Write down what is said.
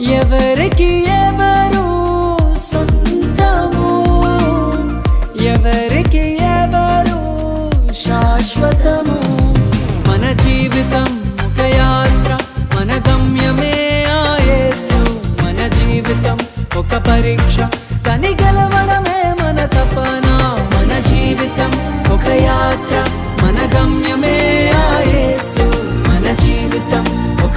ఎవరికి ఎవరు సొంతము? ఎవరికి ఎవరు శాశ్వతము? మన జీవితం ఒక యాత్ర మన గమ్యమే ఆయేసు మన జీవితం ఒక పరీక్ష కనిగల